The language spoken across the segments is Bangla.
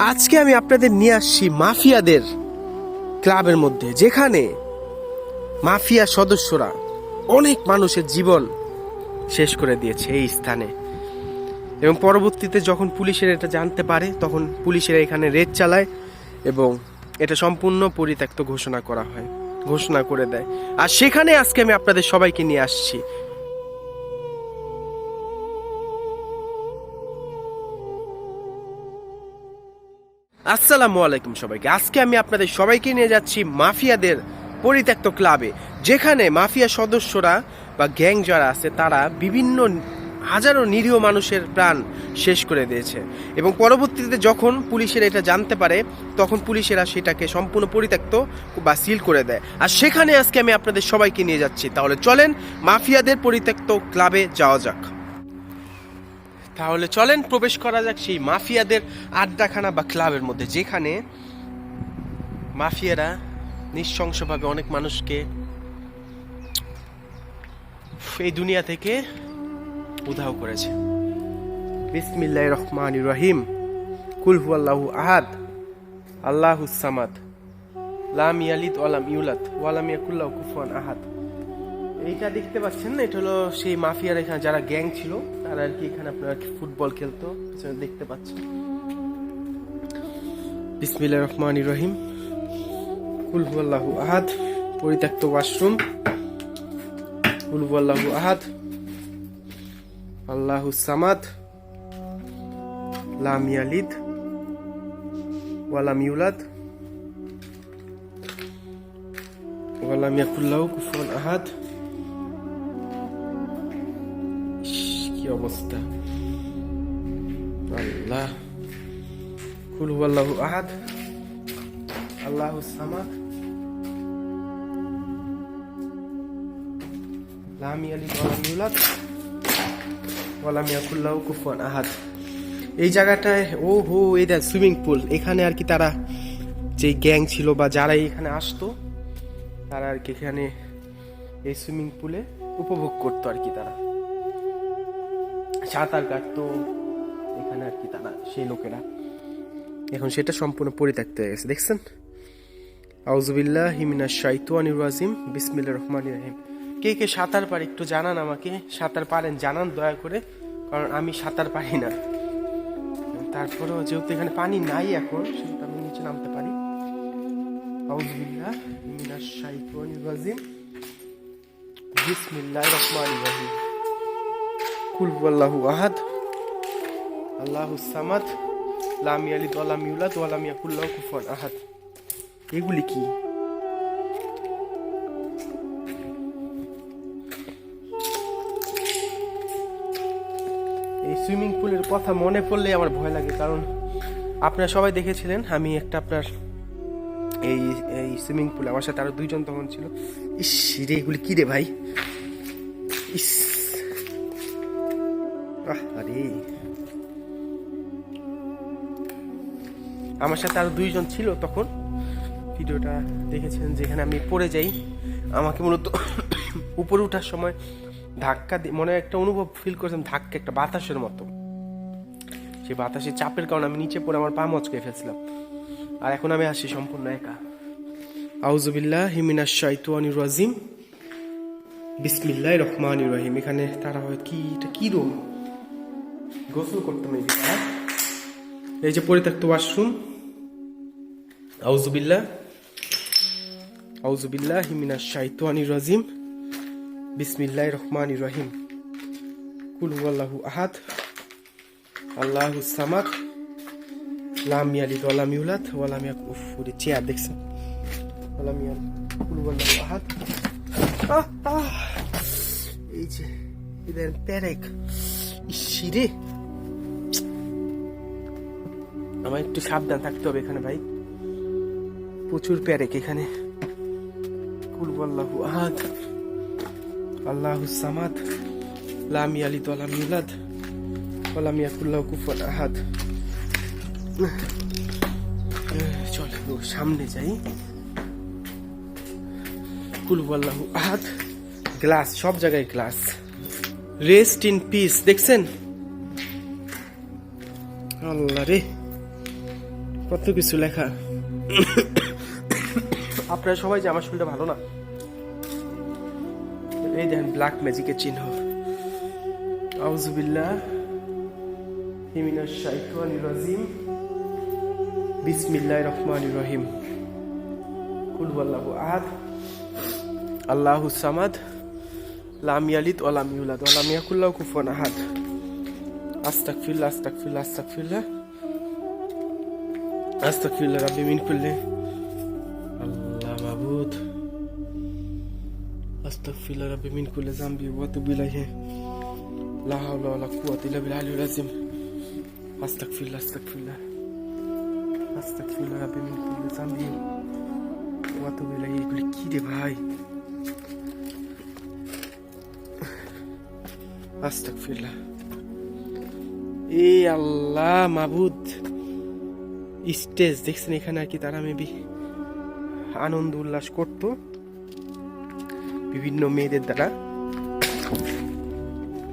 আজকে আমি আপনাদের নিয়ে আসছি মাফিয়াদের ক্লাবের মধ্যে, যেখানে মাফিয়া সদস্যরা অনেক মানুষের জীবন শেষ করে দিয়েছে এই স্থানে। এবং পরবর্তীতে যখন পুলিশের এটা জানতে পারে, তখন পুলিশেরা এখানে রেড চালায় এবং এটা সম্পূর্ণ পরিত্যক্ত ঘোষণা করা হয়, ঘোষণা করে দেয়। আর সেখানে আজকে আমি আপনাদের সবাইকে নিয়ে আসছি আসসালামু আলাইকুম সবাইকে। আজকে আমি আপনাদের সবাইকে নিয়ে যাচ্ছি মাফিয়াদের পরিত্যক্ত ক্লাবে, যেখানে মাফিয়া সদস্যরা বা গ্যাং যারা আছে, তারা বিভিন্ন হাজারো নিরীহ মানুষের প্রাণ শেষ করে দিয়েছে। এবং পরবর্তীতে যখন পুলিশের এটা জানতে পারে, তখন পুলিশেরা সেটাকে সম্পূর্ণ পরিত্যক্ত বা সিল করে দেয়। আর সেখানে আজকে আমি আপনাদের সবাইকে নিয়ে যাচ্ছি। তাহলে চলেন মাফিয়াদের পরিত্যক্ত ক্লাবে যাওয়া যাক। তাহলে চলেন, প্রবেশ করা যাক সেই মাফিয়াদের আড্ডাখানা বা ক্লাবের মধ্যে, যেখানে মাফিয়ারা নিঃশংসভাবে অনেক মানুষকে এই দুনিয়া থেকে উধাও করেছে। বিসমিল্লাহ রহমান রহিম। কুল হু আল্লাহু আহাদ। আল্লাহু সামাদ। লাম ইয়ালিদ ওয়ালাম ইউলাদ। ওয়ালাম ইয়াকুল্লাহু কুফুয়ান আহাদ। এইটা দেখতে পাচ্ছেন না, এটা হলো সেই মাফিয়ার এখানে যারা গ্যাং ছিল, তারা আর কি এখানে আপনার ফুটবল খেলতো দেখতে পাচ্ছেন। বিসমিল্লাহ রহমান রহিম। কুল হু আহাদ, পরিত্যক্ত ওয়াশরুম। কুল হু আল্লাহু আহাদ, আল্লাহু সামাদ, লাম ইয়ালিদ ওয়ালাম ইউলাদ ওয়ালাম ইয়াকুল্লাহু কুফুয়ান আহাদ। অবস্থা। আল্লাহ। কুল হু আল্লাহু আহাদ। আল্লাহু সামাদ। লাম ইয়ালিদ ওয়ালাম ইউলাদ। ওয়ালাম ইয়াকুল্লাহু কুফুয়ান আহাদ। এই জায়গাটায় ও হো এই দেখ, সুইমিং পুল। এখানে আর কি তারা যে গ্যাং ছিল বা যারা এখানে আসতো, তারা আর কি এখানে এই সুইমিং পুলে উপভোগ করতো আর কি তারা। সাঁতার কাটতো, এখানে আর কি তারা, সেই লোকেরা। এখন সেটা সম্পূর্ণ পরিত্যক্ত হয়ে গেছে, দেখছেন? আউজুবিল্লাহ হিমিনা শাইতুয়ানি রাজিম বিসমিল্লা রহমান রহিম। কে কে সাঁতার পারে একটু জানান আমাকে, সাঁতার পারেন, জানান দয়া করে, কারণ আমি সাঁতার পারি না। তারপরেও যেহেতু এখানে পানি নাই এখন, সেহেতু আমি নিচে নামতে পারি। আউজুবিল্লাহ হিমিনা শাইতুয়ানি রাজিম বিসমিল্লাহ রহমান রহিম। কুল আল্লাহু আহাদ। আল্লাহু সামাদ। লাম ইয়ালিদ ওয়ালাম ইউলাদ ওয়ালাম ইয়াকুল্লাহু কুফুয়ান আহাদ। এগুলি কি? এই সুইমিং পুলের কথা মনে পড়লে আমার ভয় লাগে, কারণ আপনারা সবাই দেখেছিলেন, আমি একটা আপনার এই এই সুইমিং পুলে, আমার সাথে আরও দুইজন তখন ছিল। ইস, রে, এগুলি কি রে ভাই? ইস। আরে আমার সাথে আরও দুইজন ছিল তখন। ভিডিওটা দেখেছেন যেখানে আমি পড়ে যাই। আমাকে মূলত উপরে ওঠার সময় ধাক্কা মনে একটা অনুভব ফিল করেছিলাম, ধাক্কা একটা বাতাসের মতো। সেই বাতাসের চাপের কারণে আমি নিচে পড়ে আমার পা মচকে ফেলছিলাম। আর এখন আমি আসি সম্পূর্ণ একা। আউজুবিল্লাহ হিমিনা শাইতুয়ানি রাজিম। বিসমিল্লাহ রহমান রহিম। এখানে তারা হয় কি? এটা কি রুম গোসল করতাম এই। এই যে পরিত্যক্ত ওয়াশরুম। আউজুবিল্লাহ আউজুবিল্লাহ হিমিনা শাইতানি রাজিম। বিসমিল্লাহ রহমান রহিম। কুল আল্লাহু আহাদ। আল্লাহু সামাদ। লাম ইয়ালিদ ওয়ালাম ইউলাদ ওয়ালাম ইয়াক উফ চেয়ার দেখছেন? ওয়ালাম ইয়াল কুল আল্লাহু আহাদ। আহ, আহ। এই যে প্যারেক ইসিরে আমার একটু সাবধান থাকতে হবে এখানে ভাই। প্রচুর প্যারেক এখানে। কুলবু আল্লাহু আহাদ। আল্লাহু সামাদ। লাম ইয়ালিদ ওয়ালাম ইউলাদ। ওয়ালাম ইয়াকুল্লাহু কুফুয়ান আহাদ। চল সামনে যাই। কুলবু আল্লাহু আহাদ। গ্লাস, সব জায়গায় গ্লাস। রেস্ট ইন পিস, দেখছেন? আল্লাহ রে। কত কিছু লেখা। আপনারা সবাই যে আমার শরীরটা ভালো না। এই দেখেন ব্ল্যাক ম্যাজিকের চিহ্ন। আউজুবিল্লাহ হিমিনাশ শাইতানির রাজিম বিসমিল্লাহির রহমানির রহিম কুল হুয়াল্লাহু আহাদ, আল্লাহু সামাদ, লাম ইয়ালিদ ওয়া লাম ইউলাদ। ওয়া লাম ইয়াকুল লাহু কুফুয়ান আহাদ আস্তাগফিরুল্লাহ আস্তাগফিরুল্লাহ আস্তাগফিরুল্লাহ আস্তাগফিরুল্লাহ রাব্বি মিন কুল্লি আল্লাহ মাবুদ আস্তাগফিরুল্লাহ রাব্বি মিন কুল্লি যামবি ওয়া তুবু ইলাইহি লা হাওলা ওয়া লা কুওয়াতা ইল্লা বিল আলিয়্যিল আযীম আস্তাগফিরুল্লাহ আস্তাগফিরুল্লাহ আস্তাগফিরুল্লাহ রাব্বি মিন কুল্লি যামবি ওয়া তুবু ইলাইহি এগুলি কি রে ভাই আস্তাগফিরুল্লাহ এ আল্লাহ মাবুদ স্টেজ দেখছেন এখানে আর কি, তারা মেবি আনন্দ উল্লাস করত। বিভিন্ন মেয়েদের দ্বারা,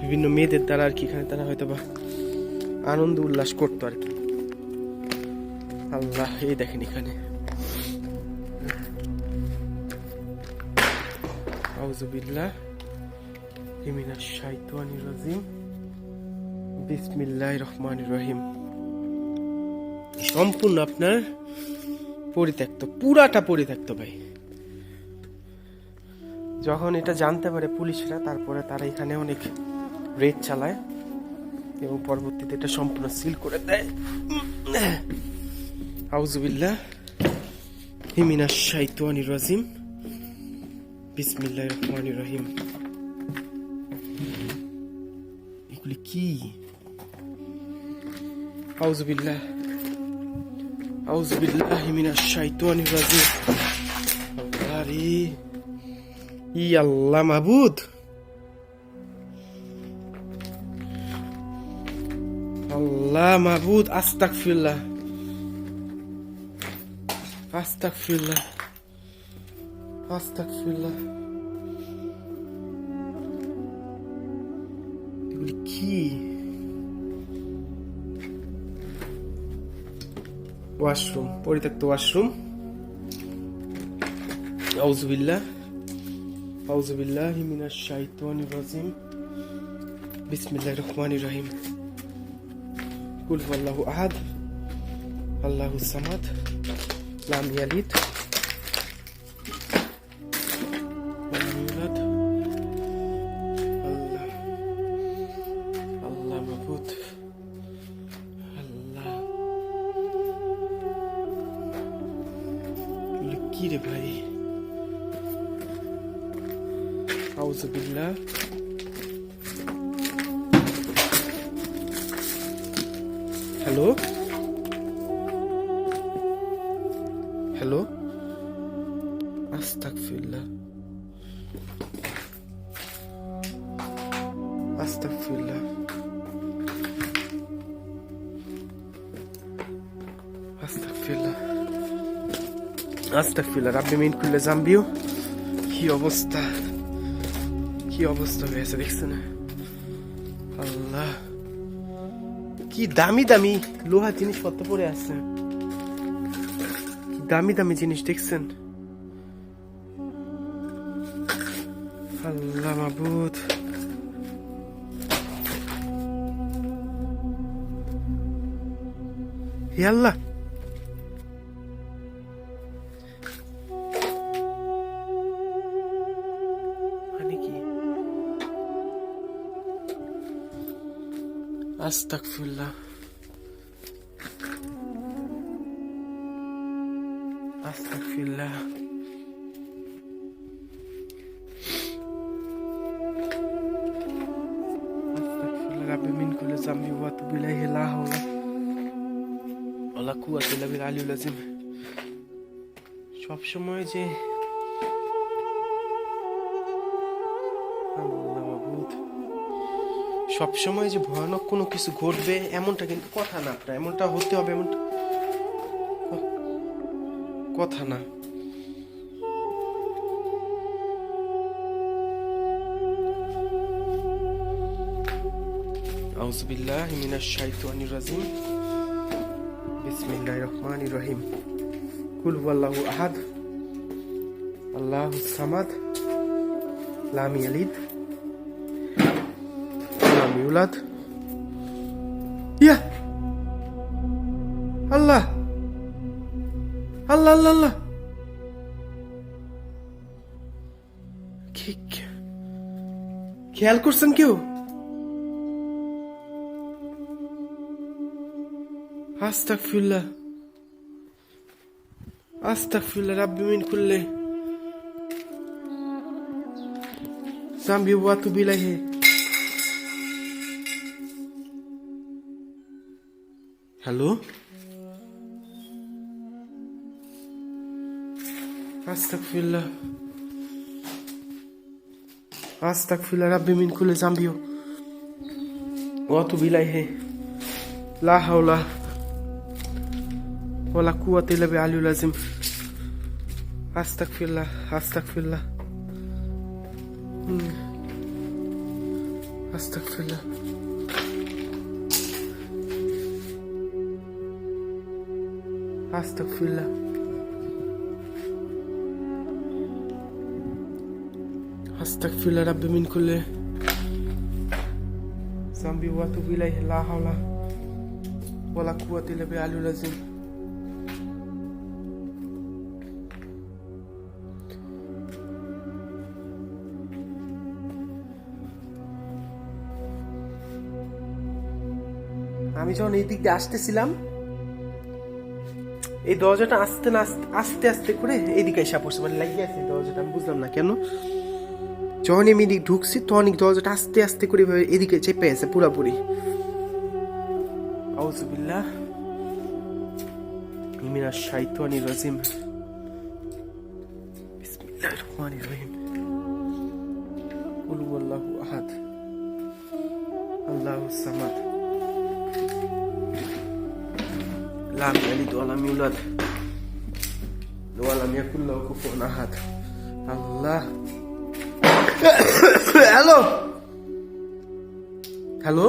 বিভিন্ন মেয়েদের দ্বারা আর কি এখানে তারা হয়তো বা আনন্দ উল্লাস করতো আর কি। আল্লাহ, এই দেখেন এখানে। আউজুবিল্লাহ হিমিনাশ শাইতানির রাজিম। বিসমিল্লাহির রহমানির রহিম। সম্পূর্ণ আপনার পরিত্যক্ত পুরাটা পরিত্যক্ত ভাই। যখন এটা জানতে পারে পুলিশরা তারপরে তারা এখানে অনেক রেড চালায় এবং পরবর্তীতে এটা সম্পূর্ণ সিল করে দেয়। আউজুবিল্লাহ হিমিনা শাইতানির রাজিম। বিসমিল্লাহির রহমানির রহিম। এগুলি কি? আউজুবিল্লাহ আউজুবিল্লাহ মিনাশ শাইতানির রাজিম আল্লাহ রে ই আল্লাহ মাবুদ আল্লাহ মাবুদ আস্তাগফিরুল্লাহ আস্তাগফিরুল্লাহ আস্তাগফিরুল্লাহ ওয়াশরুম, পরিত্যক্ত ওয়াশরুম। আউজুবিল্লাহ আউজুবিল্লাহ মিনাশ শাইতানির রাজিম। বিসমিল্লাহির রহমানির রহিম। কুল হুয়াল্লাহু আহাদ, আল্লাহু সামাদ, লাম ইয়ালিদ। কি রে ভাই আউজুবিল্লাহ হ্যালো হ্যালো? আস্তাগফিরুল্লাহ রাব্বি মিন কুল্লি জামবিও কি অবস্থা? কি অবস্থা হয়েছে, দেখছেন? আল্লাহ। কি দামি দামি লোহা জিনিসপত্র পড়ে আছে। দামি দামি জিনিস, দেখছেন? আল্লাহ মাবুদ। হে আল্লাহ! আস্তাগফিরুল্লাহ আস্তাগফিরুল্লাহ আস্তাগফিরুল্লাহ রাব্বি মিন কুল্লি যামবি ওয়া আতুবু ইলাইহি লা হাওলা ওয়ালা কুওয়াতা ইল্লা বিল আলিয়্যিল আযীম সব সময় যে সবসময় যে ভয়ানক কোনো কিছু ঘটবে, এমনটা কিন্তু কথা না আপনার এমনটা হতে হবে, এমনটা কথা না। আউজুবিল্লাহ মিনাশ শাইতানির রাজিম। বিসমিল্লাহ রহমান রহিম। কুল আল্লাহু আহাদ। আল্লাহ সামাদ। লাম ইয়ালিদ। ইউলাদ ইয়া আল্লাহ আল্লাহ আল্লাহ আল্লাহ খেয়াল করছেন কেউ? আস্তাগফিরুল্লাহ। আস্তাগফিরুল্লাহ, রাব্বি মিন কুল্লি জামবি ওয়া তুবু Hallo? أستغفر أستغفر ربي من كل ذنب وأتوب إليه لا حول ولا قوة إلا بالعلي العظيم أستغفر الله أستغفر الله أستغفر الله আস্তফিল্লা আস্তাকফিল্লা রাব্বি মিন কুল্লি জাম্বি ওয়া তুবু ইলাইহি লা হাওলা ওয়া লা কুওয়াতা ইল্লা বিল্লাহিল আযীম আমি যখন এই দিক দিয়ে আসতেছিলাম এই দরজাটা আস্তে না আস্তে আস্তে করে এইদিকে এসে পড়ছে। মানে লাগিয়ে আছে দরজাটা, আমি বুঝলাম না কেন। যখন আমি এদিকে ঢুকছি, তখন দরজাটা আস্তে আস্তে করে এদিকে চেপে আছে পুরাপুরি। আউজুবিল্লাহ মিনা শাইতানি রাজিম। বিসমিল্লাহির সামাদ। لم يلد ولم يولد ولم يكن له كفوا احد الله হ্যালো হ্যালো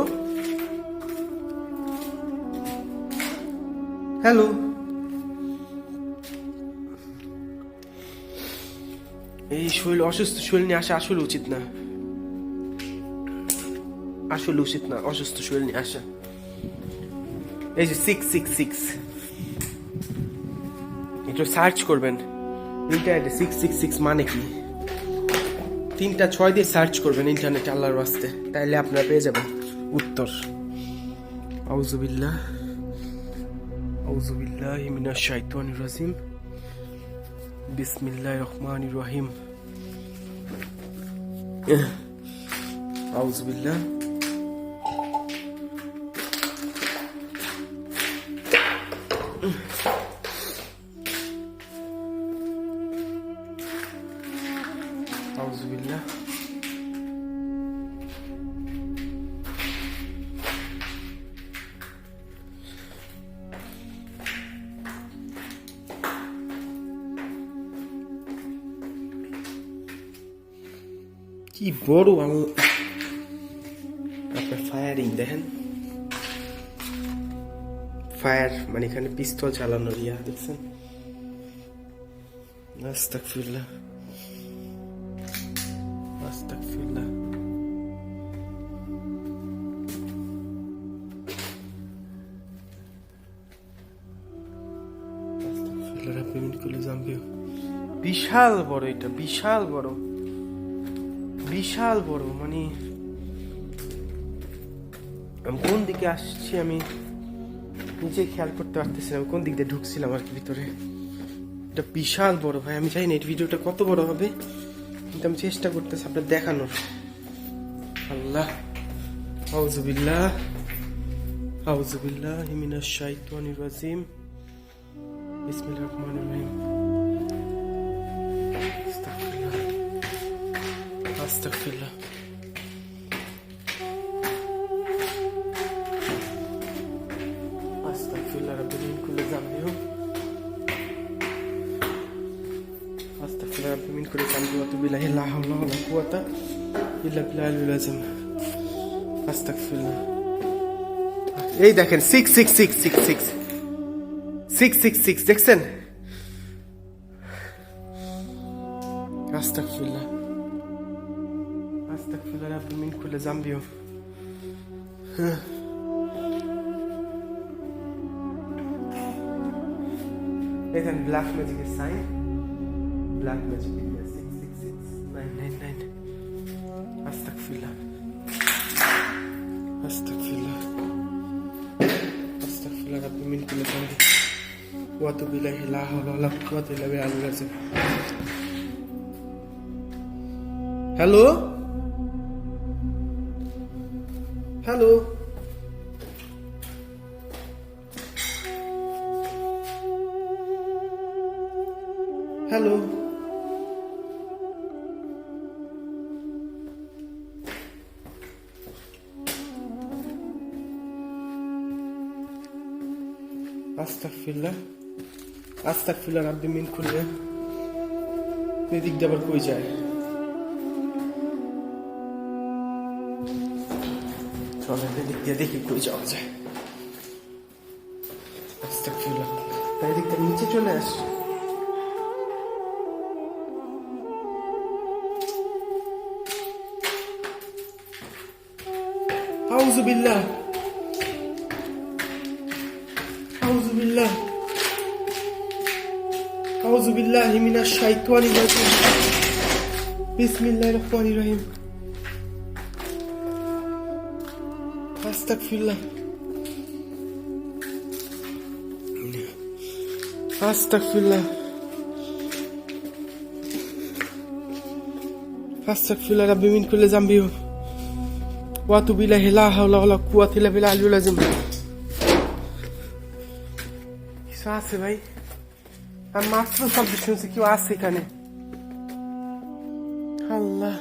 হ্যালো এই শরীর অসুস্থ শরীর নিয়ে আসা আসলে উচিত না আসলে উচিত না অসুস্থ শরীর নিয়ে আসা এই যে সিক্স সিক্স সিক্স একটু সার্চ করবেন। ইন্টারনেটে সিক্স সিক্স সিক্স মানে কি? তিনটা, ছয় দিয়ে সার্চ করবেন ইন্টারনেটে আল্লাহর বাস্তে তাইলে আপনারা পেয়ে যাবেন উত্তর। আউজুবিল্লাহ আউজুবিল্লাহ মিনাশ শাইতানির রাজিম। বিসমিল্লাহির রহমানির রহিম। আউজুবিল্লাহ আউজুবিল্লাহ কি বড় আল- এখানে পিস্তল চালানোর ইয়া দেখছেন? যামবি বিশাল বড় এটা, বিশাল বড়। বিশাল বড় মানে কোন দিকে আসছি আমি? নিজে খেয়াল করতে পারতেছিলাম কোন দিক দিয়ে ঢুকছিলাম আর কি ভিতরে? এটা বিশাল বড় ভাই, আমি জানি না এই ভিডিওটা কত বড় হবে, কিন্তু আমি চেষ্টা করতেছি আপনার দেখানোর। আল্লাহ। আউজুবিল্লাহ আউজুবিল্লাহ মিনাশ শাইতানির রাজিম। বিসমিল্লাহির রহমানির রহিম। আস্তাগফিরুল্লাহ। আস্তাগফিরুল্লাহ। এই দেখেন six six six six six six six six দেখছেন? আস্তাগফিরুল্লাহ। আস্তাগফিরুল্লাহ রাব্বি মিন কুল্লি জামবিও এখানে ব্ল্যাক ম্যাজিকের সাইন ব্ল্যাক ম্যাজিক ওয়া আতুবু ইলাইহি লা হাওলা ওয়া লা কুওয়াতা ইল্লা বিল্লাহিল আযীম হ্যালো হ্যালো হ্যালো আস্তাগফিরুল্লাহ আস্তাগফিরুল্লাহ রাব্বি মিন কুল্লি এদিক দিয়ে আবার কই যায় চলেন এদিক দিয়ে দেখি কই যাওয়া যায় আস্তাগফিরুল্লাহ তাই এদিক দিয়ে নিচে চলে আস আউযু বিল্লাহ আউযু বিল্লাহ আউযু বিল্লাহি মিনাশ শাইতানির রাজিম বিসমিল্লাহির রহমানির রহিম আস্তাগফিরুল্লাহ আস্তাগফিরুল্লাহ আস্তাগফিরুল্লাহ রাব্বি মিন কুল্লি জামবিও ওয়া আতুবু ইলাইহি লা হাওলা ওয়া লা কুওয়াতা ইল্লা বিল্লাহিল আলিয়্যিল আযীম কিছু আছে ভাই আমি মাত্র শব্দ শুনছি কেউ আছে এখানে আল্লাহ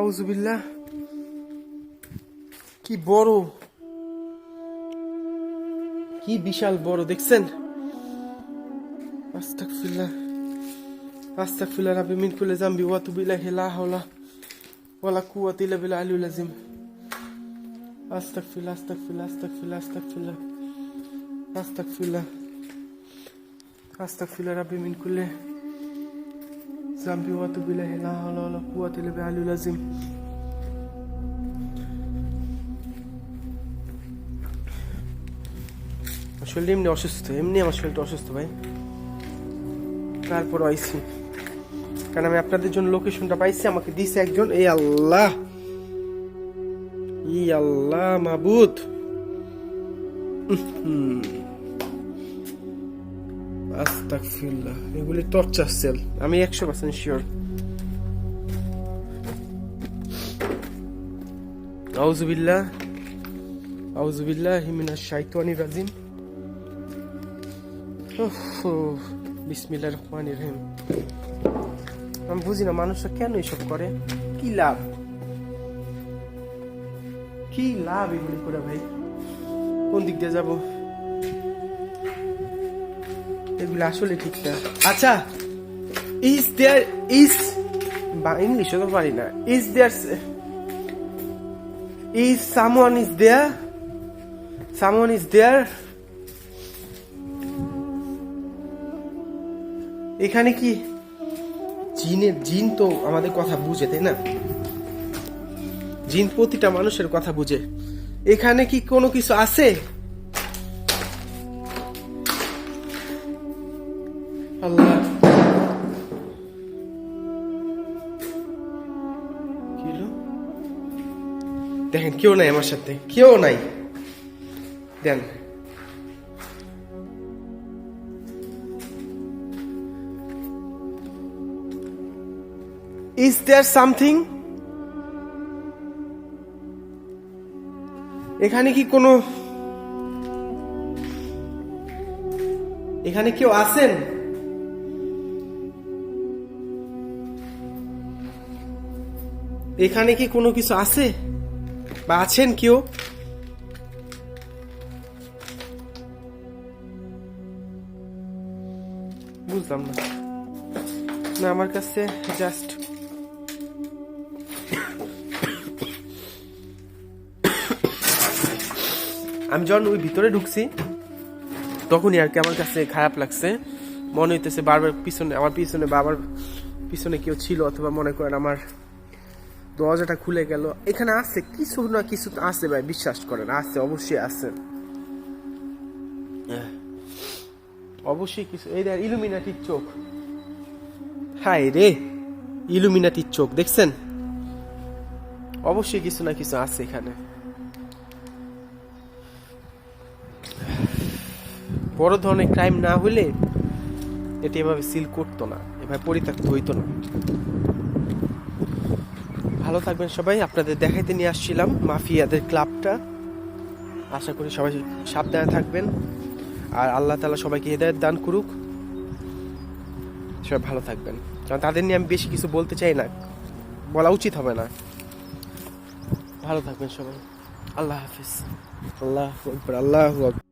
আউজুবিল্লাহ কি বড় কি বিশাল বড় দেখছেন আস্তাগফিরুল্লাহ আস্তাগফিরুল্লাহ রাব্বি মিন কুল্লি জামবি ওয়া আতুবু ইলাইহি লা হাওলা ওয়া লা কুওয়াতা ইল্লা বিল্লাহিল আলিয়্যিল আযীম আস্তাগফিরুল্লাহ আস্তাগফিরুল্লাহ আস্তাগফিরুল্লাহ আস্তাগফিরুল্লাহ আস্তাগফিরুল্লাহ কুল্লি জামবি ওয়া আতুবু ইলাইহি লা হাওলা ওয়া লা কুওয়াতা ইল্লা বিল্লাহিল আলিয়্যিল আযীম আসলে এমনি অসুস্থ এমনি আমার শরীরটা অসুস্থ ভাই তারপর আইসি কারণ আমি আপনাদের জন্য লোকেশনটা পাইছি আমাকে দিছে একজন এই আল্লাহ ই আল্লাহ মাবুদ আস্তাগফিরুল্লাহ, এগুলি টর্চার সেল আমি একশো পার্সেন্ট শিওর আউজুবিল্লাহ আউজুবিল্লাহ হিমিনাশ শাইতানির রাজিম। বিসমিল্লাহ রহমান রহিম। আমি বুঝি না মানুষরা কেন এসব করে? কি লাভ? কি লাভ এগুলি করে ভাই? কোন দিক দিয়ে যাব? এগুলো আসলে ঠিক আচ্ছা ইজ দেয়ার ইজ বা ইংলিশও তো পারি না। Is there is someone is there someone is there এখানে কি? জিনের, জিন তো আমাদের কথা বুঝে, তাই না? জিন প্রতিটা মানুষের কথা বুঝে। এখানে কি কোনো কিছু আছে? আল্লাহ। দেখেন, কেউ নাই আমার সাথে, কেউ নাই। দেন। ইজ দেয়ার সামথিং এখানে কি কোনো এখানে কেউ আছেন? এখানে কি কোনো কিছু আছে? বা আছেন কেউ? বুঝলাম না। না, আমার কাছে জাস্ট আমি যখন ওই ভিতরে ঢুকছি, তখনই আর কি আমার কাছে খারাপ লাগছে। মনে হইতেছে বারবার পিছনে, আমার পিছনে বাবার পিছনে কেউ ছিল অথবা মনে করেন আমার দরজাটা খুলে গেল। এখানে আছে কিছু না কিছু আছে ভাই বিশ্বাস করেন আছে অবশ্যই আছে। অবশ্যই কিছু এই দেখ ইলুমিনাটির চোখ। হাই রে ইলুমিনাটির চোখ দেখছেন? অবশ্যই কিছু না কিছু আছে এখানে। বড় ধরনের ক্রাইম না হলে এটি এভাবে সিল করতো না এভাবে পরিত্যক্ত হইতো না। ভালো থাকবেন সবাই। আপনাদের দেখাইতে নিয়ে আসছিলাম মাফিয়াদের ক্লাবটা। আশা করি সবাই সাবধানে থাকবেন। আর আল্লাহ তালা সবাইকে হেদায়ত দান করুক। সবাই ভালো থাকবেন। কারণ তাদের নিয়ে আমি বেশি কিছু বলতে চাই না। বলা উচিত হবে না। ভালো থাকবেন সবাই। আল্লাহ হাফিজ। আল্লাহ আল্লাহ